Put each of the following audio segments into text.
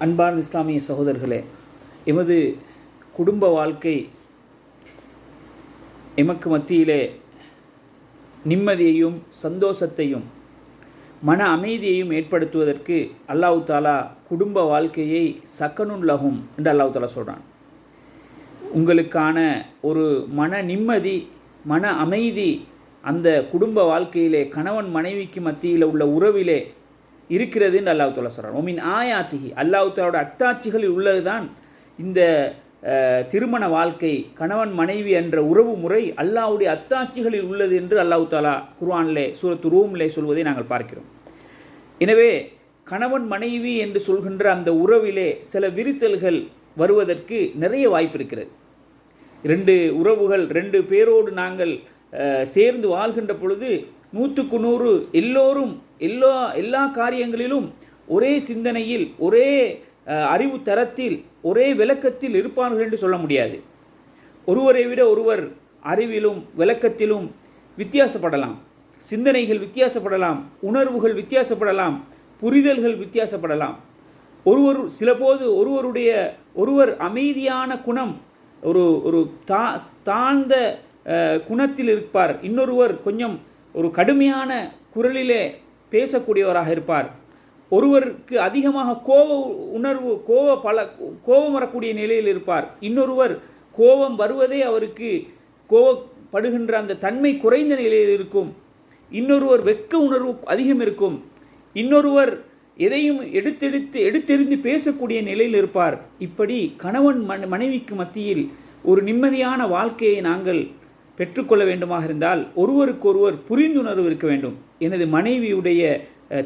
அன்பார்ந்த இஸ்லாமிய சகோதரர்களே எமது குடும்ப வாழ்க்கை எமக்கு மத்தியிலே நிம்மதியையும் சந்தோஷத்தையும் மன அமைதியையும் ஏற்படுத்துவதற்கு அல்லாஹு தாலா குடும்ப வாழ்க்கையை சக்கனுள்ளகும் என்று அல்லாஹு தாலா சொல்கிறான் உங்களுக்கான ஒரு மன நிம்மதி மன அமைதி அந்த குடும்ப வாழ்க்கையிலே கணவன் மனைவிக்கு மத்தியில் உள்ள உறவிலே இருக்கிறது என்று அல்லாஹ் தாலா சொல்கிறான் ஒமின் ஆயாத்திகி அல்லாஹ் தாலோட அத்தாட்சிகளில் உள்ளதுதான் இந்த திருமண வாழ்க்கை கணவன் மனைவி என்ற உறவு முறை அல்லாவுடைய அத்தாட்சிகளில் உள்ளது என்று அல்லாஹ் தாலா குர்ஆனிலே சூரத்து ரூமிலே சொல்வதை நாங்கள் பார்க்கிறோம். எனவே கணவன் மனைவி என்று சொல்கின்ற அந்த உறவிலே சில விரிசல்கள் வருவதற்கு நிறைய வாய்ப்பு இருக்கிறது. ரெண்டு உறவுகள் ரெண்டு பேரோடு நாங்கள் சேர்ந்து வாழ்கின்ற பொழுது நூற்றுக்கு நூறு எல்லோரும் எல்லா எல்லா காரியங்களிலும் ஒரே சிந்தனையில் ஒரே அறிவு தரத்தில் ஒரே விளக்கத்தில் இருப்பார்கள் என்று சொல்ல முடியாது. ஒருவரை விட ஒருவர் அறிவிலும் விளக்கத்திலும் வித்தியாசப்படலாம். சிந்தனைகள் வித்தியாசப்படலாம் உணர்வுகள் வித்தியாசப்படலாம் புரிதல்கள் வித்தியாசப்படலாம். ஒருவர் சிலபோது ஒருவருடைய ஒருவர் அமைதியான குணம் ஒரு ஒரு தா தாழ்ந்த குணத்தில் இருப்பார். இன்னொருவர் கொஞ்சம் ஒரு கடுமையான குரலிலே பேசக்கூடியவராக இருப்பார். ஒருவருக்கு அதிகமாக கோப உணர்வு கோப பல கோபம் வரக்கூடிய நிலையில் இருப்பார். இன்னொருவர் கோபம் வருவதே அவருக்கு கோபப்படுகின்ற அந்த தன்மை குறைந்த நிலையில் இருக்கும். இன்னொருவர் வெட்க உணர்வு அதிகம் இருக்கும். இன்னொருவர் எதையும் எடுத்தெடுத்து எடுத்தெறிந்து பேசக்கூடிய நிலையில் இருப்பார். இப்படி கணவன் மனைவிக்கு மத்தியில் ஒரு நிம்மதியான வாழ்க்கையை நாங்கள் பெற்றுக்கொள்ள வேண்டுமாக இருந்தால் ஒருவருக்கொருவர் புரிந்துணர்வு இருக்க வேண்டும். எனது மனைவியுடைய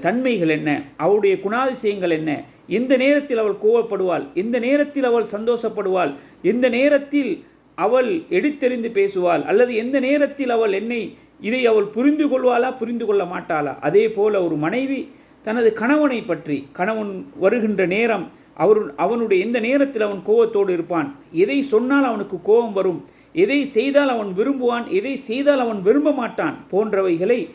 தன்மைகள் என்ன? அவளுடைய குணாதிசயங்கள் என்ன? எந்த நேரத்தில் அவள் கோவப்படுவாள்? எந்த நேரத்தில் அவள் சந்தோஷப்படுவாள்? எந்த நேரத்தில் அவள் எடுத்தெறிந்து பேசுவாள்? அல்லது எந்த நேரத்தில் அவள் என்னை இதை அவள் புரிந்து கொள்வாளா புரிந்து கொள்ள மாட்டாளா? அதே போல் ஒரு மனைவி தனது கணவனை பற்றி கணவன் வருகின்ற நேரம் அவர் அவனுடைய எந்த நேரத்தில் அவன் கோபத்தோடு இருப்பான்? எதை சொன்னால் அவனுக்கு கோபம் வரும்? எதை செய்தால் அவன் விரும்புவான்? எதை செய்தால் அவன் விரும்ப மாட்டான்? போன்றவைகளை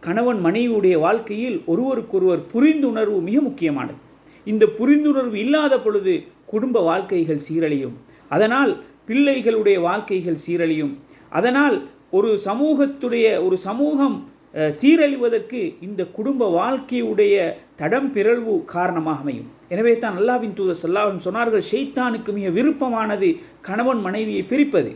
கணவன் மனைவியுடைய வாழ்க்கையில் ஒருவருக்கொருவர் புரிந்துணர்வு மிக முக்கியமானது. இந்த புரிந்துணர்வு இல்லாத பொழுது குடும்ப வாழ்க்கைகள் சீரழியும். அதனால் பிள்ளைகளுடைய வாழ்க்கைகள் சீரழியும். அதனால் ஒரு சமூகத்துடைய ஒரு சமூகம் சீரழிவதற்கு இந்த குடும்ப வாழ்க்கையுடைய தடம் பிறழ்வு காரணமாக அமையும். எனவே தான் அல்லாவின் தூதர் சல்லாஹன் சொன்னார்கள் ஷெய்தானுக்கு மிக விருப்பமானது கணவன் மனைவியை பிரிப்பது.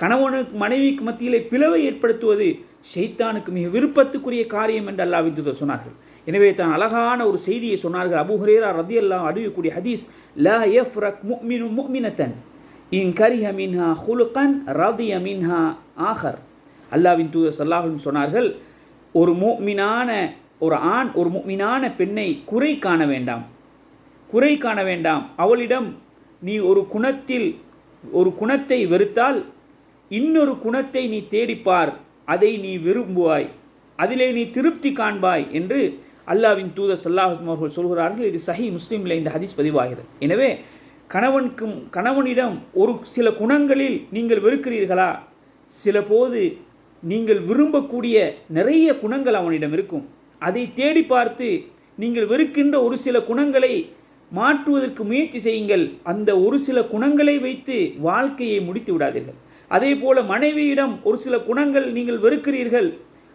கணவனுக்கு மனைவிக்கு மத்தியிலே பிளவை ஏற்படுத்துவது ஷெய்தானுக்கு மிக விருப்பத்துக்குரிய காரியம் என்று அல்லாவின் தூதர் சொன்னார்கள். எனவே தான் அழகான ஒரு செய்தியை சொன்னார்கள். அபுஹரேரா ரதி அல்லா அறிவிக்கக்கூடிய ஹதீஸ் ல எஃப் ரக் முக்மினு முக்மினத்தன் இன் கரிஹ மின்ஹா ஹுலுகன் ரதிய மின்ஹா ஆஹர். அல்லாவின் தூதர் சல்லாஹும் சொன்னார்கள் ஒரு முக்மினான ஒரு ஆண் ஒரு முக்மினான பெண்ணை குறை காண வேண்டாம். குறை காண வேண்டாம். அவளிடம் நீ ஒரு குணத்தில் ஒரு குணத்தை வெறுத்தால் இன்னொரு குணத்தை நீ தேடிப்பார் அதை நீ விரும்புவாய். அதிலே நீ திருப்தி காண்பாய் என்று அல்லாவின் தூதர் சல்லாஹம் அவர்கள் சொல்கிறார்கள். இது சஹி முஸ்லீமில் இந்த ஹதீஸ் பதிவாகிறது. எனவே கணவனுக்கும் கணவனிடம் ஒரு சில குணங்களில் நீங்கள் வெறுக்கிறீர்களா? சில போது நீங்கள் விரும்பக்கூடிய நிறைய குணங்கள் அவனிடம் இருக்கும். அதை தேடி பார்த்து நீங்கள் வெறுக்கின்ற ஒரு சில குணங்களை மாற்றுவதற்கு முயற்சி செய்யுங்கள். அந்த ஒரு சில குணங்களை வைத்து வாழ்க்கையை முடித்து விடாதீர்கள். அதே போல மனைவியிடம் ஒரு சில குணங்கள் நீங்கள் வெறுக்கிறீர்கள்.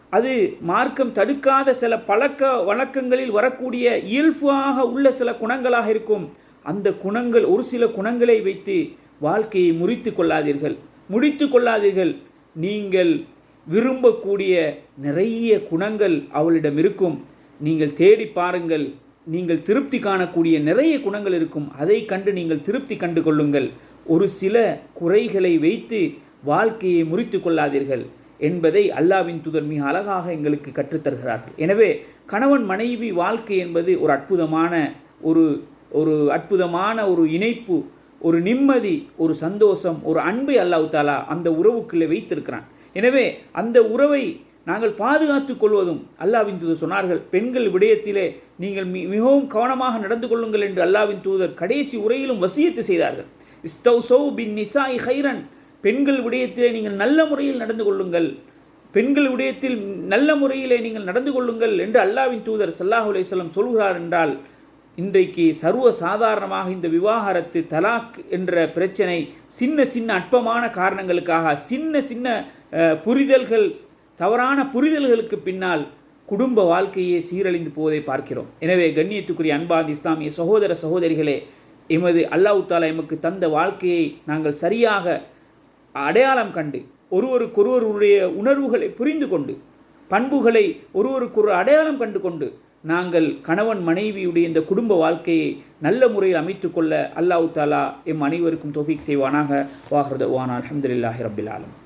அது மார்க்கம் தடுக்காத சில பழக்க வழக்கங்களில் வரக்கூடிய இயல்பாக உள்ள சில குணங்களாக இருக்கும். அந்த குணங்கள் ஒரு சில குணங்களை வைத்து வாழ்க்கையை முறித்து கொள்ளாதீர்கள். முடித்து கொள்ளாதீர்கள். நீங்கள் விரும்பக்கூடிய நிறைய குணங்கள் அவளிடம் இருக்கும். நீங்கள் தேடி பாருங்கள். நீங்கள் திருப்தி காணக்கூடிய நிறைய குணங்கள் இருக்கும். அதை கண்டு நீங்கள் திருப்தி கண்டு கொள்ளுங்கள். ஒரு சில குறைகளை வைத்து வாழ்க்கையை முறித்து கொள்ளாதீர்கள் என்பதை அல்லாவின் தூதர் மிக அழகாக எங்களுக்கு கற்றுத்தருகிறார்கள் எனவே கணவன் மனைவி வாழ்க்கை என்பது ஒரு அற்புதமான ஒரு ஒரு அற்புதமான ஒரு இணைப்பு ஒரு நிம்மதி ஒரு சந்தோஷம் ஒரு அன்பை அல்லாஹ் தாலா அந்த உறவுக்குள்ளே வைத்திருக்கிறான். எனவே அந்த உறவை நாங்கள் பாதுகாத்து கொள்வதும் அல்லாவின் தூதர் சொன்னார்கள். பெண்கள் விடயத்திலே நீங்கள் மி மிகவும் கவனமாக நடந்து கொள்ளுங்கள் என்று அல்லாவின் தூதர் கடைசி உரையிலும் வசியத்து செய்தார்கள். இஸ்தவ் சௌ பின் இ ஹைரன் பெண்கள் விடயத்திலே நீங்கள் நல்ல முறையில் நடந்து கொள்ளுங்கள். பெண்கள் விடயத்தில் நல்ல முறையிலே நீங்கள் நடந்து கொள்ளுங்கள் என்று அல்லாவின் தூதர் சல்லாஹ் அலையம் சொல்கிறார் என்றால் இன்றைக்கு சர்வ சாதாரணமாக இந்த விவாகரத்து தலாக் என்ற பிரச்சனை சின்ன சின்ன அற்பமான காரணங்களுக்காக சின்ன சின்ன புரிதல்கள் தவறான புரிதல்களுக்கு பின்னால் குடும்ப வாழ்க்கையே சீரழிந்து போவதை பார்க்கிறோம். எனவே கண்ணியத்துக்குரிய அன்பாத் இஸ்லாமிய சகோதர சகோதரிகளே எமது அல்லாஹ் தாலா எமக்கு தந்த வாழ்க்கையை நாங்கள் சரியாக அடையாளம் கண்டு ஒருவருக்கொருவருடைய உணர்வுகளை புரிந்து கொண்டு பண்புகளை ஒருவருக்கொரு அடையாளம் கண்டு கொண்டு நாங்கள் கணவன் மனைவியுடைய இந்த குடும்ப வாழ்க்கையை நல்ல முறையில் அமைத்துக்கொள்ள அல்லாஹ் தாலா எம் அனைவருக்கும் தோஃபீக் செய்வானாக. வாஹ்ரத அலமதுல்லாஹி ரபில் ஆலம்